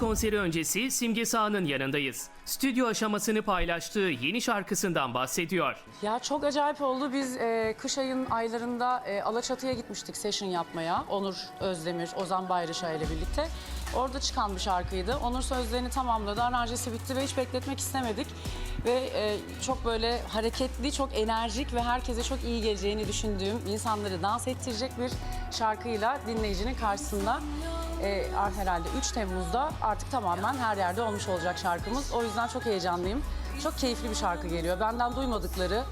Konseri öncesi Simge Sağ'ın yanındayız. Stüdyo aşamasını paylaştığı yeni şarkısından bahsediyor. Ya çok acayip oldu. Biz e, kış ayın aylarında e, Alaçatı'ya gitmiştik session yapmaya. Onur Özdemir, Ozan Bayraşa ile birlikte. Orada çıkan bir şarkıydı. Onur sözlerini tamamladı, aranjesi bitti ve hiç bekletmek istemedik. Ve e, çok böyle hareketli, çok enerjik ve herkese çok iyi geleceğini düşündüğüm, insanları dans ettirecek bir şarkıyla dinleyicinin karşısında e, herhalde 3 Temmuz'da artık tamamen her yerde olmuş olacak şarkımız. O yüzden çok heyecanlıyım. Çok keyifli bir şarkı geliyor. Benden duymadıkları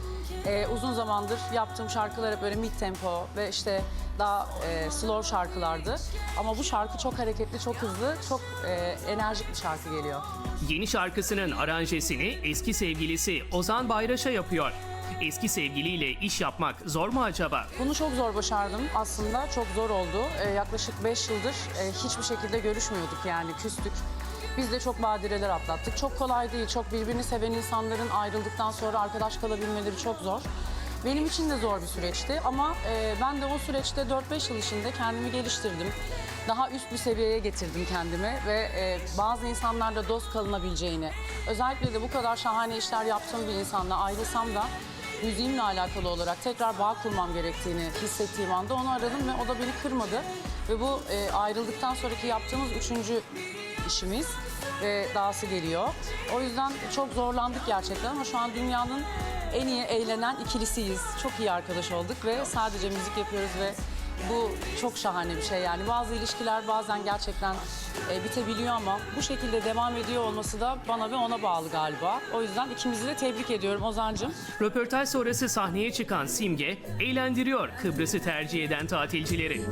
e, uzun zamandır yaptığım şarkılar hep böyle mid tempo ve işte daha e, slow şarkılardı. Ama bu şarkı çok hareketli, çok hızlı, çok e, enerjik bir şarkı geliyor. Yeni şarkısının aranjesini eski sevgilisi Ozan Bayraş'a yapıyor. Eski sevgiliyle iş yapmak zor mu acaba? Bunu çok zor başardım aslında. Çok zor oldu. Ee, yaklaşık 5 yıldır e, hiçbir şekilde görüşmüyorduk yani küstük. Biz de çok badireler atlattık. Çok kolay değil. Çok birbirini seven insanların ayrıldıktan sonra arkadaş kalabilmeleri çok zor. Benim için de zor bir süreçti ama e, ben de o süreçte 4-5 yıl içinde kendimi geliştirdim. Daha üst bir seviyeye getirdim kendimi ve e, bazı insanlarla dost kalınabileceğini, özellikle de bu kadar şahane işler yaptığım bir insanla ayrılsam da müziğimle alakalı olarak tekrar bağ kurmam gerektiğini hissettiğim anda onu aradım ve o da beni kırmadı. Ve bu e, ayrıldıktan sonraki yaptığımız üçüncü işimiz ve dahası geliyor. O yüzden çok zorlandık gerçekten ama şu an dünyanın en iyi eğlenen ikilisiyiz. Çok iyi arkadaş olduk ve sadece müzik yapıyoruz ve bu çok şahane bir şey yani. Bazı ilişkiler bazen gerçekten e, bitebiliyor ama bu şekilde devam ediyor olması da bana ve ona bağlı galiba. O yüzden ikimizi de tebrik ediyorum Ozan'cığım. Röportaj sonrası sahneye çıkan Simge eğlendiriyor Kıbrıs'ı tercih eden tatilcileri.